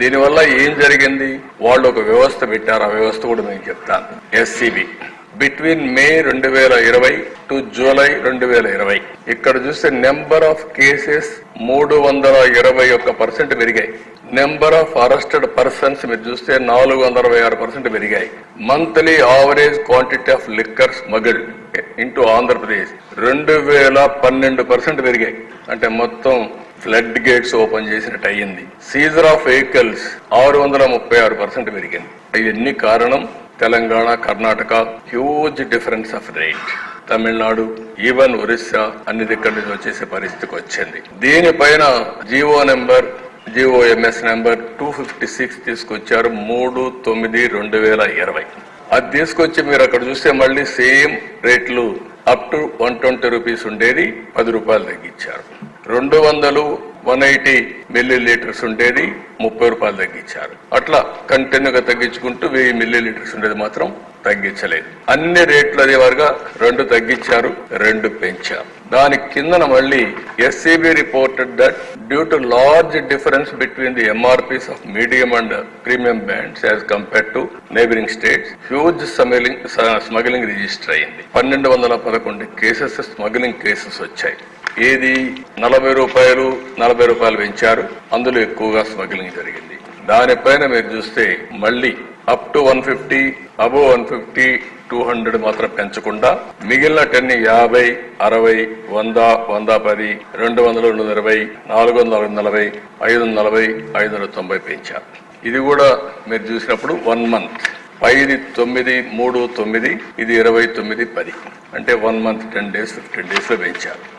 దీనివల్ల ఏం జరిగింది? వాళ్ళు ఒక వ్యవస్థ పెట్టారు. ఆ వ్యవస్థ కూడా నేను చెప్తాను. ఎస్సిబి బిట్వీన్ మే రెండు వేల ఇరవై టు జూలై రెండు వేల ఇరవై. ఇక్కడ చూస్తే నెంబర్ ఆఫ్ కేసెస్ మూడు వందల ఇరవై ఒక్క పర్సెంట్ పెరిగాయి. నెంబర్ ఆఫ్ అరెస్టెడ్ పర్సన్స్ మీరు చూస్తే నాలుగు వందల అరవై ఆరు పర్సెంట్ పెరిగాయి. Monthly average quantity of liquor smuggled into Andhra Pradesh రెండు వేల పన్నెండు పర్సెంట్ పెరిగాయి. అంటే మొత్తం ఫ్లడ్ గేట్స్ ఓపెన్ చేసినట్టు అయ్యింది. సీజర్ ఆఫ్ వెహికల్స్ ఆరు వందల ముప్పై ఆరు పర్సెంట్ పెరిగింది. ఇవన్నీ కారణం Telangana Karnataka huge difference of rate Tamil Nadu even Orissa అన్ని దగ్గర నుంచి వచ్చేసే పరిస్థితికి వచ్చింది. దీనిపైన G O number G O M S number two fifty six తీసుకొచ్చారు మూడు తొమ్మిది రెండు వేల ఇరవై. అది తీసుకొచ్చి మీరు అక్కడ చూస్తే మళ్ళీ సేమ్ రేట్లు up to one twenty rupees ఉండేది పది రూపాయలు తగ్గించారు. రెండు వందలు వన్ ఎయిటీ మిల్లీ లీటర్స్ ఉండేది ముప్పై రూపాయలు తగ్గించారు. అట్లా కంటిన్యూగా తగ్గించుకుంటూ వెయ్యి మిల్లీ లీటర్స్ ఉండేది మాత్రం తగ్గించలేదు. అన్ని రేట్లు అదే వారుగా రెండు తగ్గించారు రెండు పెంచారు. దాని కిందన మళ్ళీ S C B reported that due to large difference between the MRPs of medium and premium brands as compare to neighbouring states huge smuggling smuggling register అయింది. పన్నెండు వందల పదకొండు కేసెస్ స్మగ్లింగ్ కేసెస్ వచ్చాయి. ఏది నలభై రూపాయలు నలభై రూపాయలు పెంచారు అందులో ఎక్కువగా స్మగ్లింగ్ జరిగింది. దానిపైన మీరు చూస్తే మళ్ళీ up to one fifty above one fifty two hundred మాత్రం పెంచకుండా మిగిలిన టెన్ యాభై అరవై వంద వంద పది రెండు వందల రెండు వందల ఇరవై నాలుగు వందల నలభై ఐదు వందల నలభై ఐదు వందల తొంభై పెంచారు. ఇది కూడా మీరు చూసినప్పుడు వన్ మంత్ పైది తొమ్మిది మూడు తొమ్మిది ఇది ఇరవై తొమ్మిది పది. అంటే one month ten days fifteen డేస్లో పెంచారు.